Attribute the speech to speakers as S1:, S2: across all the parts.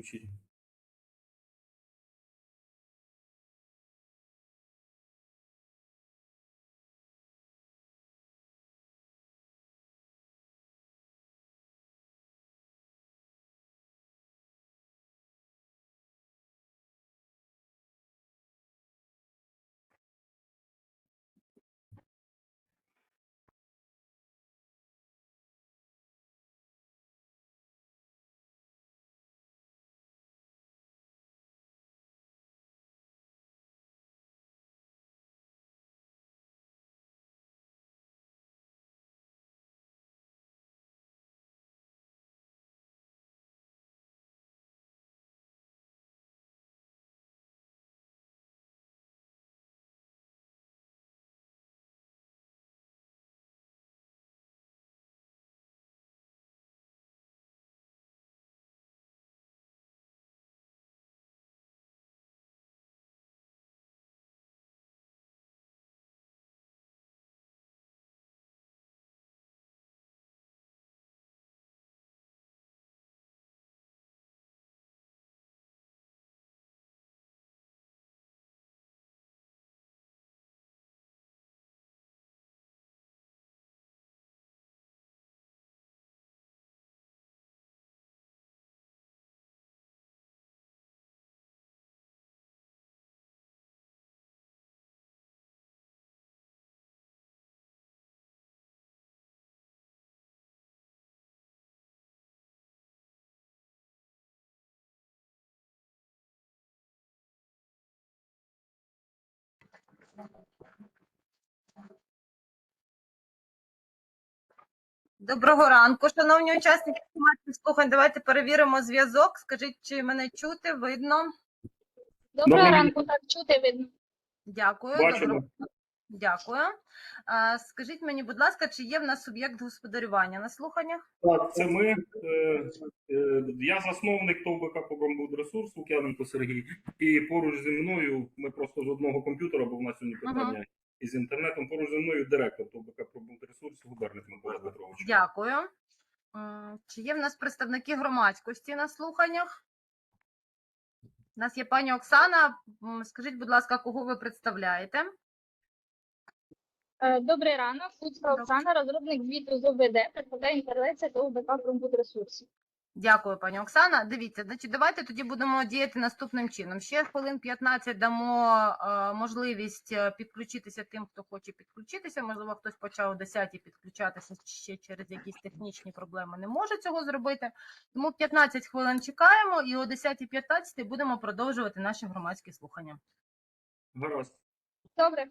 S1: включіть.
S2: Доброго ранку, шановні учасники слухань. Давайте перевіримо зв'язок. Скажіть, чи мене чути, видно?
S3: Доброго
S1: Добрий
S3: ранку, так чути видно.
S2: Дякую.
S1: Бачимо.
S2: Доброго- Дякую. А, скажіть мені, будь ласка, чи є в нас суб'єкт господарювання на слуханнях?
S1: Так, це ми. Е, е, я засновник ТОВ БК «Погромбудресурс» Лук'яненко Сергій. І поруч зі мною ми просто з одного комп'ютера, бо в нас сьогодні
S2: Ага.
S1: питання із інтернетом. Поруч зі мною директор ТОВ БК «Погромбудресурс» Губерник Микола Петрович.
S2: Дякую. Чи є в нас представники громадськості на слуханнях? У нас є пані Оксана. Скажіть, будь ласка, кого ви представляєте?
S3: Е, Добрий ранок, Луцька Оксана, розробник звіту з ОБД, представляє інтерлекція та ОБК ресурсів.
S2: Дякую, пані Оксана. Дивіться, значить, давайте тоді будемо діяти наступним чином. Ще хвилин 15 дамо е, можливість е, підключитися тим, хто хоче підключитися. Можливо, хтось почав о 10 підключатися ще через якісь технічні проблеми не може цього зробити. Тому 15 хвилин чекаємо і о 10.15 будемо продовжувати наші громадські слухання.
S1: Гаразд.
S3: Добре,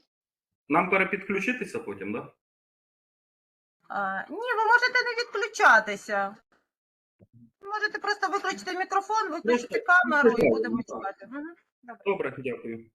S1: Нам перепідключитися потім, так? Да?
S2: Е, ні, ви можете не відключатися. Можете просто виключити мікрофон, виключити камеру і будемо чекати. Угу. Добре.
S1: Добре, дякую.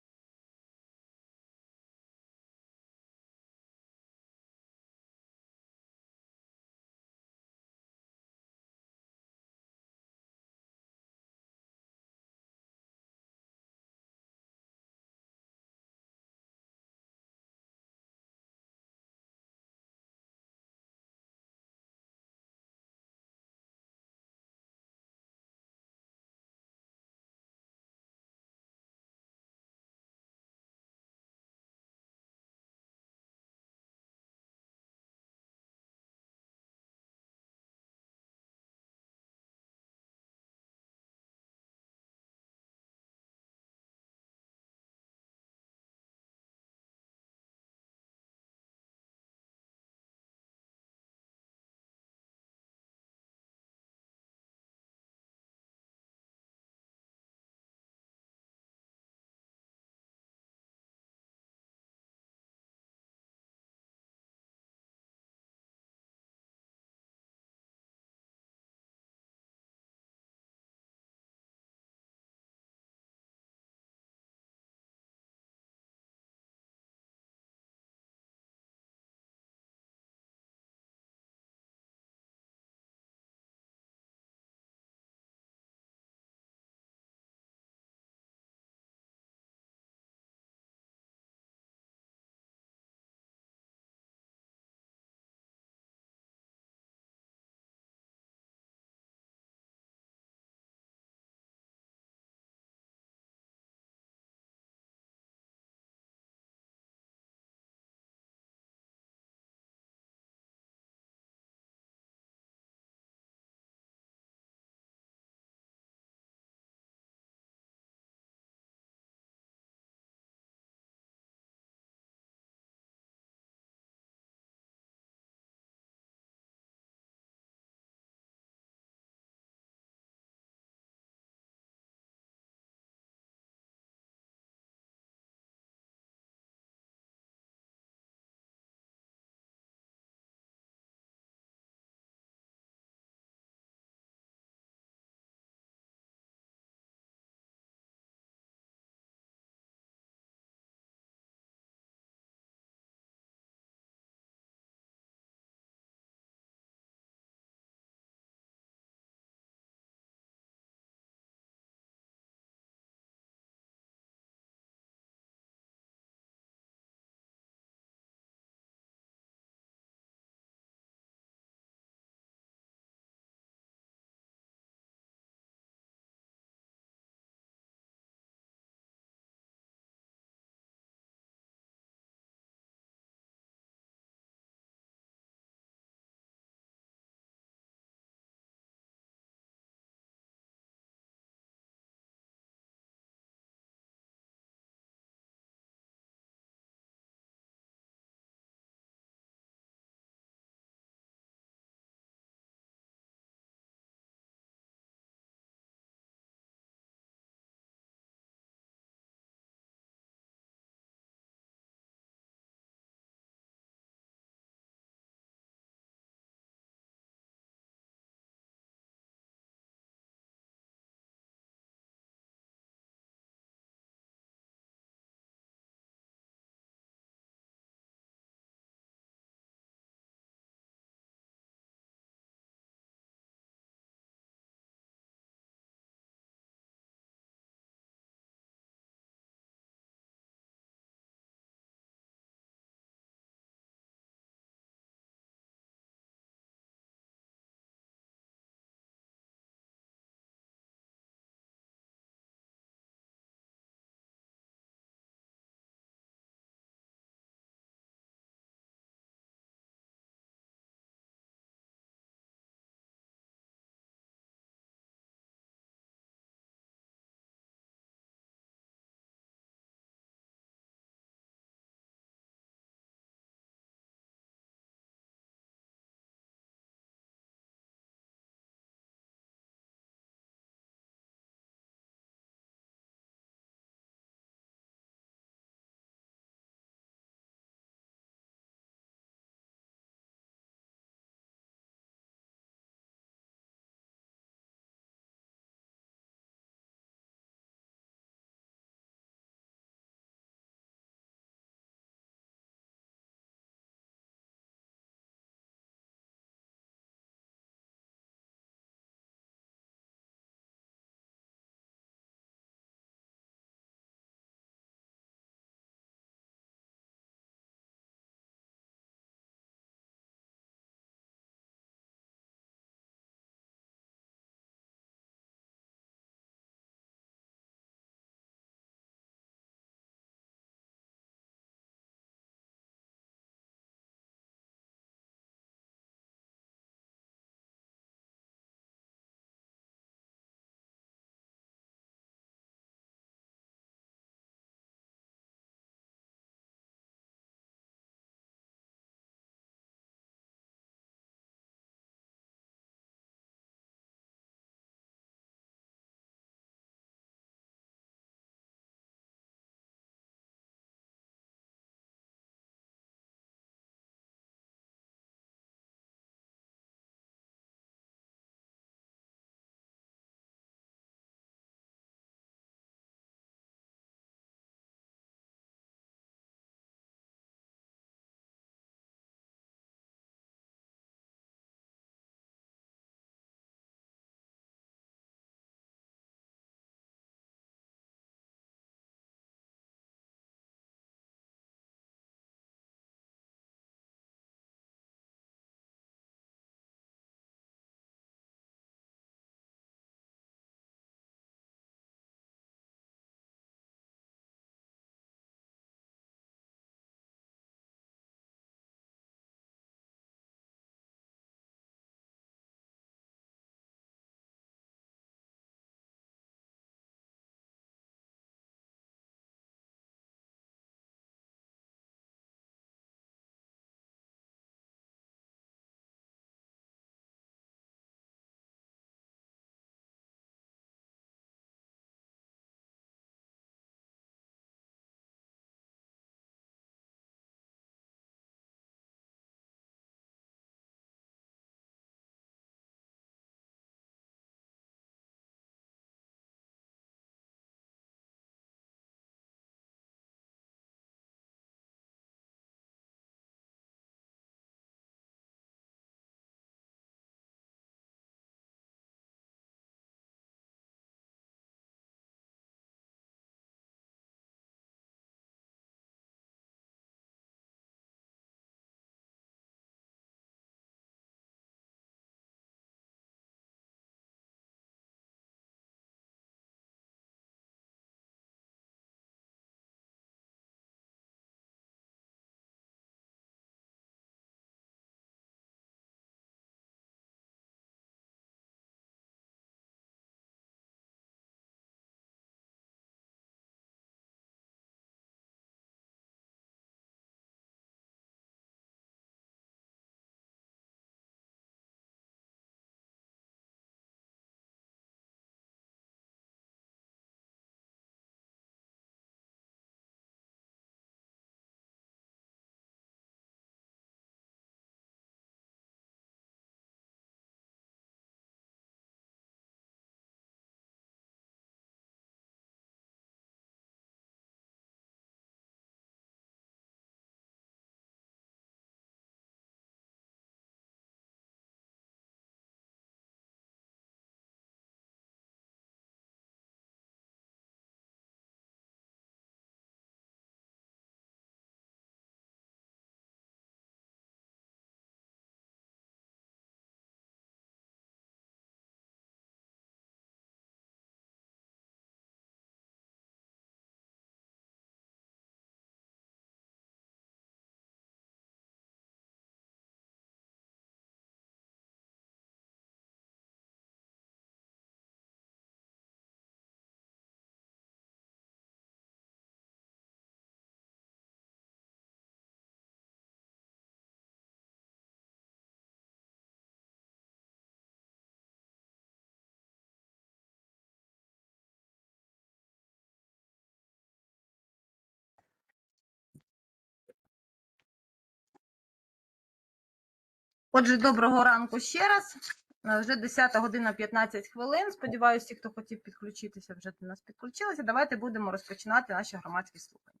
S2: Отже, доброго ранку ще раз. Е, Вже 10 година 15 хвилин. Сподіваюся, ті, хто хотів підключитися, вже до нас підключилися. Давайте будемо розпочинати наші громадські слухання.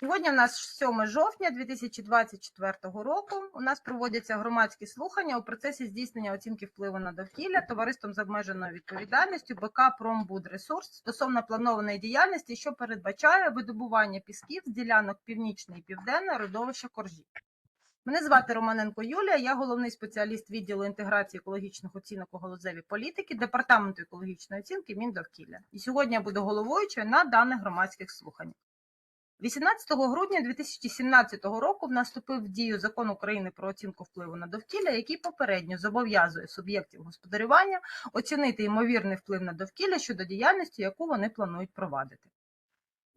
S2: Сьогодні у нас 7 жовтня 2024 року. У нас проводяться громадські слухання у процесі здійснення оцінки впливу на довкілля товариством з обмеженою відповідальністю БК Промбудресурс стосовно планованої діяльності, що передбачає видобування пісків з ділянок північної і південної родовища коржів. Мене звати Романенко Юлія, я головний спеціаліст відділу інтеграції екологічних оцінок у галузевій політики Департаменту екологічної оцінки Міндовкілля. І сьогодні я буду головуючою на даних громадських слуханнях. 18 грудня 2017 року в нас вступив в дію закон України про оцінку впливу на довкілля, який попередньо зобов'язує суб'єктів господарювання оцінити ймовірний вплив на довкілля щодо діяльності, яку вони планують провадити.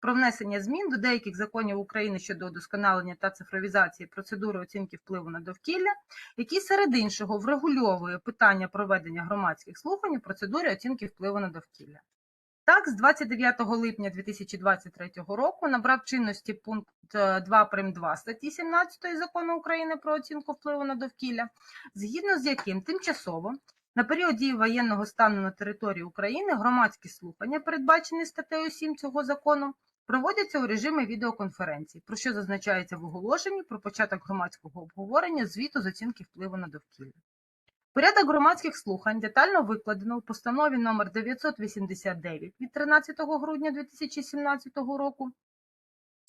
S2: про внесення змін до деяких законів України щодо удосконалення та цифровізації процедури оцінки впливу на довкілля, який серед іншого врегульовує питання проведення громадських слухань у процедурі оцінки впливу на довкілля. Так, з 29 липня 2023 року набрав чинності пункт е, 2 прим. 2 статті 17 закону України про оцінку впливу на довкілля, згідно з яким тимчасово на період дії воєнного стану на території України громадські слухання, передбачені статтею 7 цього закону, проводяться у режимі відеоконференції, про що зазначається в оголошенні про початок громадського обговорення звіту з оцінки впливу на довкілля. Порядок громадських слухань детально викладено у постанові номер 989 від 13 грудня 2017 року,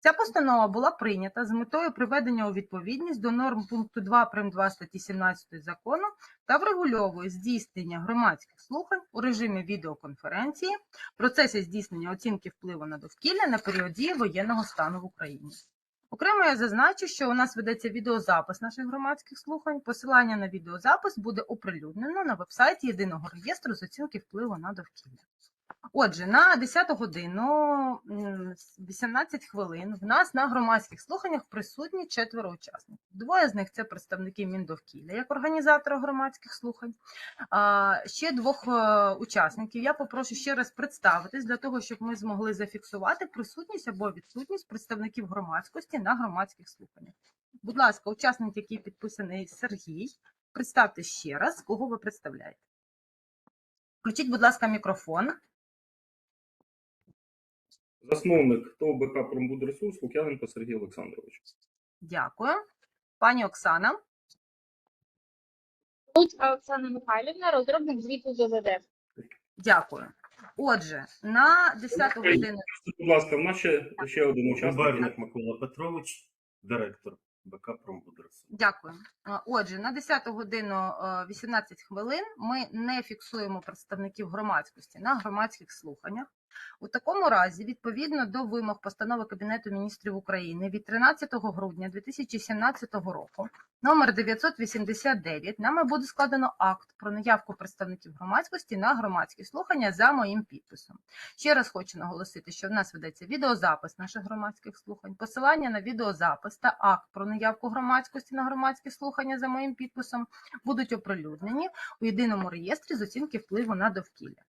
S2: Ця постанова була прийнята з метою приведення у відповідність до норм пункту 2 прим. 2 статті 17 закону та врегульовує здійснення громадських слухань у режимі відеоконференції в процесі здійснення оцінки впливу на довкілля на період дії воєнного стану в Україні. Окремо я зазначу, що у нас ведеться відеозапис наших громадських слухань. Посилання на відеозапис буде оприлюднено на вебсайті єдиного реєстру з оцінки впливу на довкілля. Отже, на 10 годину 18 хвилин в нас на громадських слуханнях присутні четверо учасників. Двоє з них це представники Міндовкілля як організатора громадських слухань. Ще двох е, учасників я попрошу ще раз представитись для того, щоб ми змогли зафіксувати присутність або відсутність представників громадськості на громадських слуханнях. Будь ласка, учасник, який підписаний Сергій, представте ще раз, кого ви представляєте. Включіть, будь ласка, мікрофон.
S1: Засновник ТОВ БК Промбудресурс Лук'яненко Сергій Олександрович.
S2: Дякую. Пані Оксана.
S3: Луцька Оксана Михайлівна, розробник звіту з.
S2: Дякую. Отже, на 10 годину.
S1: Будь ласка, в нас ще, ще один учасник.
S4: Губерник Микола Петрович, директор БК Промбудресу.
S2: Дякую. Е, Отже, на 10 годину е, 18 хвилин ми не фіксуємо представників громадськості на громадських слуханнях. У такому разі, відповідно до вимог постанови Кабінету міністрів України від 13 грудня 2017 року, номер 989, нами буде складено акт про наявку представників громадськості на громадські слухання за моїм підписом. Ще раз хочу наголосити, що в нас ведеться відеозапис наших громадських слухань, посилання на відеозапис та акт про наявку громадськості на громадські слухання за моїм підписом будуть оприлюднені у єдиному реєстрі з оцінки впливу на довкілля.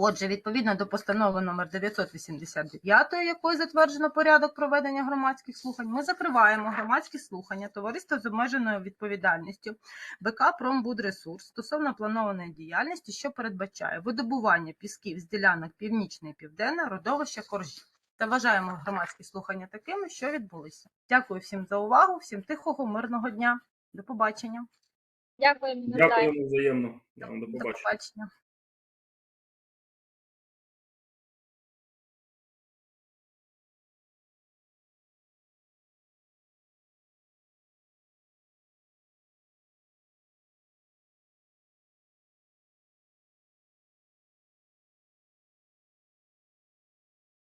S2: Отже, відповідно до постанови номер 989, якою затверджено порядок проведення громадських слухань, ми закриваємо громадські слухання товариства з обмеженою відповідальністю БК Промбудресурс стосовно планованої діяльності, що передбачає видобування пісків з ділянок північне і південне родовища коржів. Та вважаємо громадські слухання такими, що відбулися. Дякую всім за увагу, всім тихого, мирного дня. До побачення.
S3: Дякуємо.
S1: Дякуємо взаємно. До
S2: До побачення.